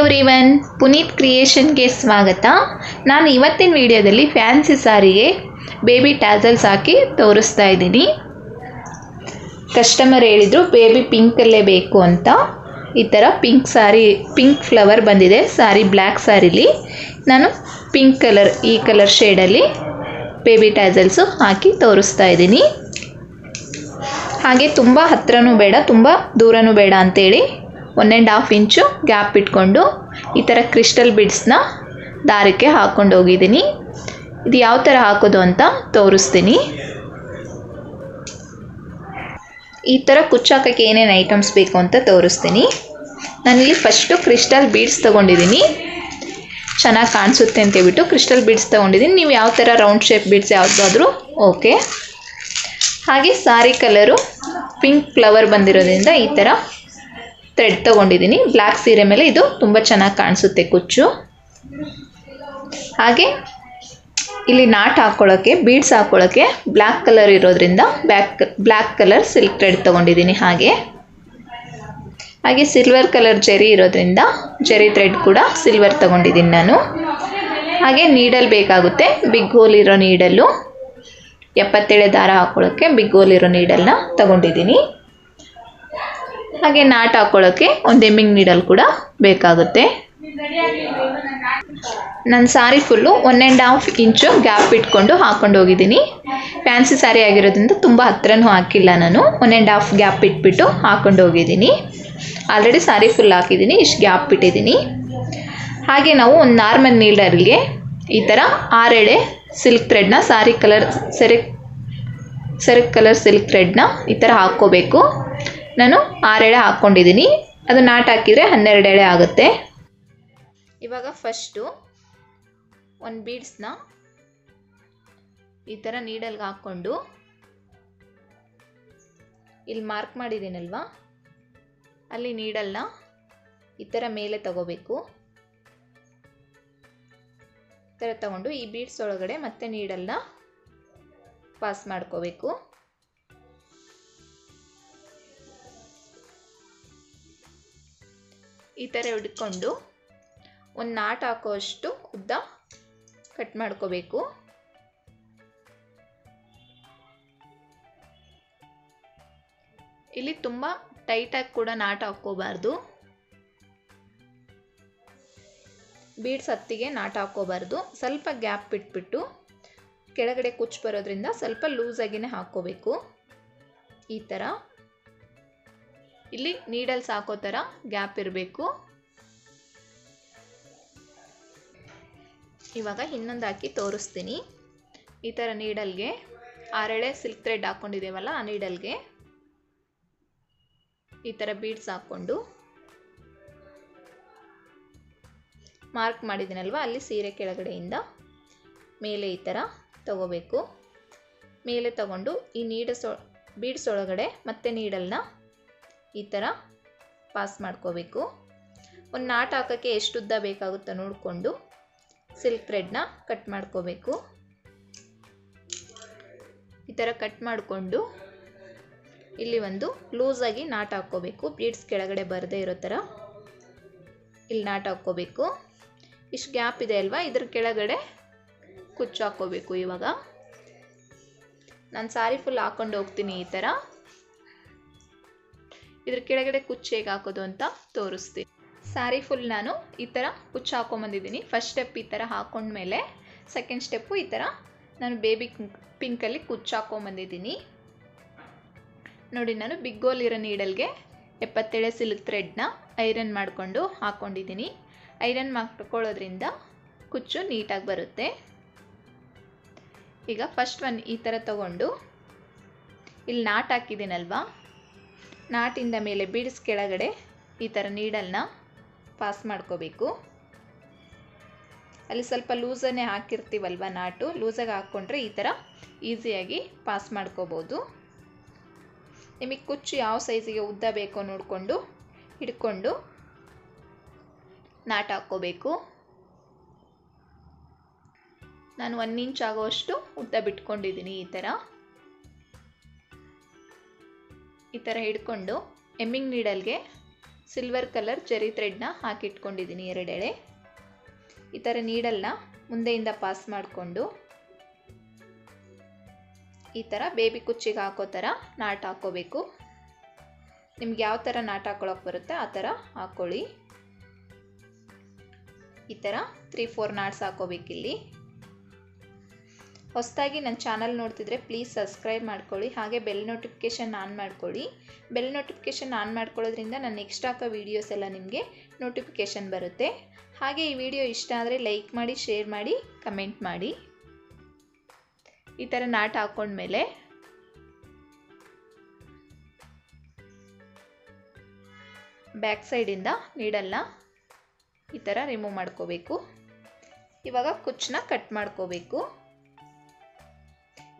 Everyone Puneeth ಕ್ರಿಯೇಷನ್ಗೆ ಸ್ವಾಗತ. ನಾನು ಇವತ್ತಿನ ವಿಡಿಯೋದಲ್ಲಿ ಫ್ಯಾನ್ಸಿ ಸಾರಿಗೆ ಬೇಬಿ ಟ್ಯಾಸಲ್ಸ್ ಹಾಕಿ ತೋರಿಸ್ತಾ ಇದ್ದೀನಿ. ಕಸ್ಟಮರ್ ಹೇಳಿದರು ಬೇಬಿ ಪಿಂಕಲ್ಲೇ ಬೇಕು ಅಂತ. ಈ ಥರ ಪಿಂಕ್ ಸಾರಿ ಪಿಂಕ್ ಫ್ಲವರ್ ಬಂದಿದೆ, ಸಾರಿ ಬ್ಲ್ಯಾಕ್ ಸಾರಿಲಿ. ನಾನು ಪಿಂಕ್ ಕಲರ್ ಈ ಕಲರ್ ಶೇಡಲ್ಲಿ ಬೇಬಿ ಟ್ಯಾಸಲ್ಸು ಹಾಕಿ ತೋರಿಸ್ತಾ ಇದ್ದೀನಿ. ಹಾಗೆ ತುಂಬ ಹತ್ತಿರನೂ ಬೇಡ, ತುಂಬ ದೂರನೂ ಬೇಡ ಅಂತೇಳಿ one and half inch gap ಇಟ್ಕೊಂಡು ಈ ಥರ ಕ್ರಿಸ್ಟಲ್ ಬಿಡ್ಸ್ನ ದಾರಕ್ಕೆ ಹಾಕ್ಕೊಂಡು ಹೋಗಿದ್ದೀನಿ. ಇದು ಯಾವ ಥರ ಹಾಕೋದು ಅಂತ ತೋರಿಸ್ತೀನಿ. ಈ ಥರ ಕುಚ್ಚಾಕಕ್ಕೆ ಏನೇನು ಐಟಮ್ಸ್ ಬೇಕು ಅಂತ ತೋರಿಸ್ತೀನಿ. ನಾನಿಲ್ಲಿ ಫಸ್ಟು ಕ್ರಿಸ್ಟಲ್ ಬೀಡ್ಸ್ ತೊಗೊಂಡಿದ್ದೀನಿ. ಚೆನ್ನಾಗಿ ಕಾಣಿಸುತ್ತೆ ಅಂತ ಹೇಳ್ಬಿಟ್ಟು ಕ್ರಿಸ್ಟಲ್ ಬೀಡ್ಸ್ ತೊಗೊಂಡಿದ್ದೀನಿ. ನೀವು ಯಾವ ಥರ ರೌಂಡ್ ಶೇಪ್ ಬೀಡ್ಸ್ ಯಾವುದಾದ್ರೂ ಓಕೆ ಹಾಗೆ ಸಾರಿ ಕಲರು ಪಿಂಕ್ ಫ್ಲವರ್ ಬಂದಿರೋದ್ರಿಂದ ಈ ಥರ ಥ್ರೆಡ್ ತೊಗೊಂಡಿದ್ದೀನಿ ಬ್ಲ್ಯಾಕ್ ಸೀರೆ ಮೇಲೆ ಇದು ತುಂಬ ಚೆನ್ನಾಗಿ ಕಾಣಿಸುತ್ತೆ ಕುಚ್ಚು. ಹಾಗೆ ಇಲ್ಲಿ ನಾಟ್ ಹಾಕ್ಕೊಳ್ಳೋಕ್ಕೆ ಬೀಡ್ಸ್ ಹಾಕ್ಕೊಳ್ಳೋಕ್ಕೆ ಬ್ಲ್ಯಾಕ್ ಕಲರ್ ಇರೋದ್ರಿಂದ back black colour silk thread ತೊಗೊಂಡಿದ್ದೀನಿ ಹಾಗೆ. ಹಾಗೆ ಸಿಲ್ವರ್ ಕಲರ್ ಜೆರಿ ಇರೋದ್ರಿಂದ ಜೆರಿ ಥ್ರೆಡ್ ಕೂಡ ಸಿಲ್ವರ್ ತೊಗೊಂಡಿದ್ದೀನಿ ನಾನು. ಹಾಗೆ ನೀಡಲ್ ಬೇಕಾಗುತ್ತೆ ಬಿಗ್ ಹೋಲ್ ಇರೋ ನೀಡಲ್ಲು ಎಪ್ಪತ್ತೇಳು ದಾರ ಹಾಕೊಳ್ಳೋಕ್ಕೆ ಬಿಗ್ ಹೋಲ್ ಇರೋ ನೀಡಲ್ನ ತೊಗೊಂಡಿದ್ದೀನಿ ಹಾಗೆ ನಾಟ್ ಹಾಕ್ಕೊಳ್ಳೋಕ್ಕೆ ಒಂದು ಎಮ್ಮಿಂಗ್ ನೀಡಲ್ ಕೂಡ ಬೇಕಾಗುತ್ತೆ. ನನ್ನ sari full one and half inch gap ಇಟ್ಕೊಂಡು ಹಾಕ್ಕೊಂಡು ಹೋಗಿದ್ದೀನಿ. ಫ್ಯಾನ್ಸಿ ಸ್ಯಾರಿ ಆಗಿರೋದ್ರಿಂದ ತುಂಬ ಹತ್ರನೂ ಹಾಕಿಲ್ಲ ನಾನು. ಒನ್ ಆ್ಯಂಡ್ ಹಾಫ್ ಗ್ಯಾಪ್ ಇಟ್ಬಿಟ್ಟು ಹಾಕ್ಕೊಂಡು ಹೋಗಿದ್ದೀನಿ. ಆಲ್ರೆಡಿ ಸಾರಿ ಫುಲ್ ಹಾಕಿದ್ದೀನಿ, ಇಷ್ಟು ಗ್ಯಾಪ್ ಇಟ್ಟಿದ್ದೀನಿ. ಹಾಗೆ ನಾವು ಒಂದು ನಾರ್ಮಲ್ ನೀಲ್ಡರ್ಗೆ ಈ ಥರ ಆರೆಳೆ ಸಿಲ್ಕ್ ಥ್ರೆಡ್ನ, ಸಾರಿ ಕಲರ್, ಸೆರೆ ಸೆರೆ ಕಲರ್ ಸಿಲ್ಕ್ ಥ್ರೆಡ್ನ ಈ ಥರ ಹಾಕ್ಕೋಬೇಕು. ನಾನು ಆರೆಳೆ ಹಾಕ್ಕೊಂಡಿದ್ದೀನಿ ಅದು ನಾಟ್ ಹಾಕಿದರೆ ಹನ್ನೆರಡು ಎಳೆ ಆಗುತ್ತೆ. ಇವಾಗ ಫಸ್ಟು ಒಂದು ಬೀಡ್ಸ್ನ ಈ ಥರ ನೀಡಲ್ಗೆ ಹಾಕ್ಕೊಂಡು ಇಲ್ಲಿ ಮಾರ್ಕ್ ಮಾಡಿದ್ದೀನಲ್ವಾ? ಅಲ್ಲಿ ನೀಡಲ್ನ ಈ ಥರ ಮೇಲೆ ತಗೋಬೇಕು. ಈ ಥರ ತಗೊಂಡು ಈ ಬೀಡ್ಸ್ ಒಳಗಡೆ ಮತ್ತೆ ನೀಡಲ್ನ ಪಾಸ್ ಮಾಡ್ಕೋಬೇಕು. ಈ ಥರ ಹಿಡ್ಕೊಂಡು ಒಂದು ನಾಟ್ ಹಾಕೋಷ್ಟು ಉದ್ದ ಕಟ್ ಮಾಡ್ಕೋಬೇಕು. ಇಲ್ಲಿ ತುಂಬ ಟೈಟಾಗಿ ಕೂಡ ನಾಟ್ ಹಾಕ್ಕೋಬಾರ್ದು. ಬೀಡ್ಸ್ ಹತ್ತಿಗೆ ನಾಟ್ ಹಾಕ್ಕೋಬಾರ್ದು. ಸ್ವಲ್ಪ ಗ್ಯಾಪ್ ಬಿಟ್ಬಿಟ್ಟು ಕೆಳಗಡೆ ಕುಚ್ಚು ಬರೋದ್ರಿಂದ ಸ್ವಲ್ಪ ಲೂಸಾಗಿನೇ ಹಾಕ್ಕೋಬೇಕು. ಈ ಥರ ಇಲ್ಲಿ ನೀಡಲ್ಸ್ ಹಾಕೋ ಥರ ಗ್ಯಾಪ್ ಇರಬೇಕು. ಇವಾಗ ಇನ್ನೊಂದು ಹಾಕಿ ತೋರಿಸ್ತೀನಿ. ಈ ಥರ ನೀಡಲ್ಗೆ ಆರೆಳೆ ಸಿಲ್ಕ್ ಥ್ರೆಡ್ ಹಾಕ್ಕೊಂಡಿದ್ದೇವಲ್ಲ ಆ ನೀಡಲ್ಗೆ ಈ ಥರ ಬೀಡ್ಸ್ ಹಾಕ್ಕೊಂಡು ಮಾರ್ಕ್ ಮಾಡಿದ್ದೀನಲ್ವ? ಅಲ್ಲಿ ಸೀರೆ ಕೆಳಗಡೆಯಿಂದ ಮೇಲೆ ಈ ಥರ ತಗೋಬೇಕು. ಮೇಲೆ ತಗೊಂಡು ಈ ನೀಡಸ್ ಬೀಡ್ಸ್ ಒಳಗಡೆ ಮತ್ತೆ ನೀಡಲ್ನ ಈ ಥರ ಪಾಸ್ ಮಾಡ್ಕೋಬೇಕು. ಒಂದು ನಾಟ್ ಹಾಕೋಕ್ಕೆ ಎಷ್ಟು ಉದ್ದ ಬೇಕಾಗುತ್ತೋ ನೋಡಿಕೊಂಡು ಸಿಲ್ಕ್ ಥ್ರೆಡ್ನ ಕಟ್ ಮಾಡ್ಕೋಬೇಕು. ಈ ಥರ ಕಟ್ ಮಾಡಿಕೊಂಡು ಇಲ್ಲಿ ಒಂದು ಲೂಸಾಗಿ ನಾಟ್ ಹಾಕ್ಕೋಬೇಕು. ಬೀಡ್ಸ್ ಕೆಳಗಡೆ ಬರದೇ ಇರೋ ಥರ ಇಲ್ಲಿ ನಾಟ್ ಹಾಕ್ಕೋಬೇಕು. ಇಷ್ಟು ಗ್ಯಾಪ್ ಇದೆ ಅಲ್ವಾ? ಇದ್ರ ಕೆಳಗಡೆ ಕುಚ್ಚು ಹಾಕ್ಕೋಬೇಕು ಇವಾಗ. ನಾನು ಸಾರಿ ಫುಲ್ ಹಾಕ್ಕೊಂಡು ಹೋಗ್ತೀನಿ ಈ ಥರ. ಇದ್ರ ಕೆಳಗಡೆ ಕುಚ್ಚು ಹೇಗೆ ಹಾಕೋದು ಅಂತ ತೋರಿಸ್ತೀನಿ. ಸ್ಯಾರಿ ಫುಲ್ ನಾನು ಈ ಥರ ಕುಚ್ಚು ಹಾಕೊಂಬಂದಿದ್ದೀನಿ. ಫಸ್ಟ್ ಸ್ಟೆಪ್ ಈ ಥರ ಹಾಕೊಂಡ್ಮೇಲೆ ಸೆಕೆಂಡ್ ಸ್ಟೆಪ್ಪು ಈ ಥರ ನಾನು ಬೇಬಿ ಪಿಂಕಲ್ಲಿ ಕುಚ್ಚು ಹಾಕೊಂಬಂದಿದ್ದೀನಿ. ನೋಡಿ ನಾನು ಬಿಗ್ ಗೋಲ್ ಇರೋ ನೀಡಲ್ಗೆ ಎಪ್ಪತ್ತೇಳೆ ಸಿಲ್ಕ್ ಥ್ರೆಡ್ನ ಐರನ್ ಮಾಡಿಕೊಂಡು ಹಾಕ್ಕೊಂಡಿದ್ದೀನಿ ಐರನ್ ಮಾಡ್ಕೊಳ್ಳೋದ್ರಿಂದ ಕುಚ್ಚು ನೀಟಾಗಿ ಬರುತ್ತೆ. ಈಗ ಫಸ್ಟ್ ಒನ್ ಈ ಥರ ತಗೊಂಡು ಇಲ್ಲಿ ನಾಟ್ ಹಾಕಿದ್ದೀನಲ್ವಾ? ನಾಟಿಂದ ಮೇಲೆ ಬೀಡ್ಸ್ ಕೆಳಗಡೆ ಈ ಥರ ನೀಡಲ್ನ ಪಾಸ್ ಮಾಡ್ಕೋಬೇಕು. ಅಲ್ಲಿ ಸ್ವಲ್ಪ ಲೂಸನ್ನೇ ಹಾಕಿರ್ತೀವಲ್ವ ನಾಟು? ಲೂಸಾಗಿ ಹಾಕ್ಕೊಂಡ್ರೆ ಈ ಥರ ಈಸಿಯಾಗಿ ಪಾಸ್ ಮಾಡ್ಕೋಬೋದು. ನಿಮಗೆ ಕುಚ್ಚು ಯಾವ ಸೈಜಿಗೆ ಉದ್ದ ಬೇಕೋ ನೋಡಿಕೊಂಡು ಹಿಡ್ಕೊಂಡು ನಾಟ್ ಹಾಕ್ಕೋಬೇಕು. ನಾನು ಒನ್ ಇಂಚ್ ಆಗೋವಷ್ಟು ಉದ್ದ ಬಿಟ್ಕೊಂಡಿದ್ದೀನಿ ಈ ಥರ ಈ ಥರ ಹಿಡ್ಕೊಂಡು ಎಮ್ಮಿಂಗ್ ನೀಡಲ್ಗೆ ಸಿಲ್ವರ್ ಕಲರ್ ಜರಿ ಥ್ರೆಡ್ನ ಹಾಕಿಟ್ಕೊಂಡಿದ್ದೀನಿ ಎರಡೆಳೆ. ಈ ಥರ ನೀಡಲ್ನ ಮುಂದೆಯಿಂದ ಪಾಸ್ ಮಾಡಿಕೊಂಡು ಈ ಥರ ಬೇಬಿ ಕುಚ್ಚಿಗೆ ಹಾಕೋ ಥರ ನಾಟ್ ಹಾಕೋಬೇಕು. ನಿಮ್ಗೆ ಯಾವ ಥರ ನಾಟ್ ಹಾಕೊಳಕ್ಕೆ ಬರುತ್ತೆ ಆ ಥರ ಹಾಕ್ಕೊಳ್ಳಿ ಈ ಥರ ತ್ರೀ ಫೋರ್ ನಾಟ್ಸ್ ಹಾಕೋಬೇಕಿಲ್ಲಿ. ಹೊಸದಾಗಿ ನನ್ನ ಚಾನಲ್ ನೋಡ್ತಿದ್ರೆ ಪ್ಲೀಸ್ ಸಬ್ಸ್ಕ್ರೈಬ್ ಮಾಡ್ಕೊಳ್ಳಿ. ಹಾಗೆ ಬೆಲ್ ನೋಟಿಫಿಕೇಷನ್ ಆನ್ ಮಾಡ್ಕೊಳ್ಳಿ. ಬೆಲ್ ನೋಟಿಫಿಕೇಷನ್ ಆನ್ ಮಾಡ್ಕೊಳ್ಳೋದ್ರಿಂದ ನಾನು ನೆಕ್ಸ್ಟ್ ಹಾಕೋ ವೀಡಿಯೋಸ್ ಎಲ್ಲ ನಿಮಗೆ ನೋಟಿಫಿಕೇಷನ್ ಬರುತ್ತೆ. ಹಾಗೆ ಈ ವಿಡಿಯೋ ಇಷ್ಟ ಆದರೆ ಲೈಕ್ ಮಾಡಿ ಶೇರ್ ಮಾಡಿ ಕಮೆಂಟ್ ಮಾಡಿ. ಈ ಥರ ನಾಟ್ ಹಾಕ್ಕೊಂಡ್ಮೇಲೆ ಬ್ಯಾಕ್ ಸೈಡಿಂದ ನೀಡಲ್ಲ ಈ ಥರ ರಿಮೂವ್ ಮಾಡ್ಕೋಬೇಕು. ಇವಾಗ ಕುಚ್ಚನ್ನ ಕಟ್ ಮಾಡ್ಕೋಬೇಕು.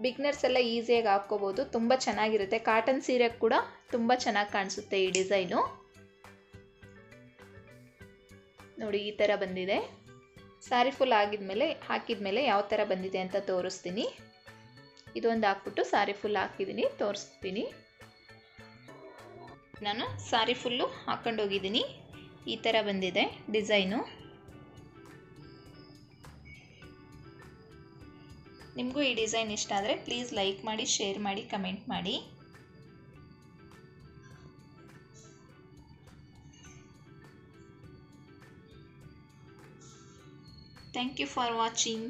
ಬಿಗ್ನರ್ಸ್ ಎಲ್ಲ ಈಸಿಯಾಗಿ ಹಾಕ್ಕೋಬೋದು. ತುಂಬ ಚೆನ್ನಾಗಿರುತ್ತೆ. ಕಾಟನ್ ಸೀರೆ ಕೂಡ ತುಂಬ ಚೆನ್ನಾಗಿ ಕಾಣಿಸುತ್ತೆ ಈ ಡಿಸೈನು. ನೋಡಿ, ಈ ಥರ ಬಂದಿದೆ. ಸ್ಯಾರಿ ಫುಲ್ ಆಗಿದ್ಮೇಲೆ, ಹಾಕಿದ್ಮೇಲೆ ಯಾವ ಥರ ಬಂದಿದೆ ಅಂತ ತೋರಿಸ್ತೀನಿ. ಇದೊಂದು ಹಾಕ್ಬಿಟ್ಟು ಸ್ಯಾರಿ ಫುಲ್ ಹಾಕಿದ್ದೀನಿ, ತೋರಿಸ್ತೀನಿ. ನಾನು ಸ್ಯಾರಿ ಫುಲ್ಲು ಹಾಕ್ಕೊಂಡೋಗಿದ್ದೀನಿ ಈ ಥರ ಬಂದಿದೆ ಡಿಸೈನು. ನಿಮಗೂ ಈ ಡಿಸೈನ್ ಇಷ್ಟ ಆದರೆ ಪ್ಲೀಸ್ ಲೈಕ್ ಮಾಡಿ ಶೇರ್ ಮಾಡಿ ಕಮೆಂಟ್ ಮಾಡಿ. Thank you for watching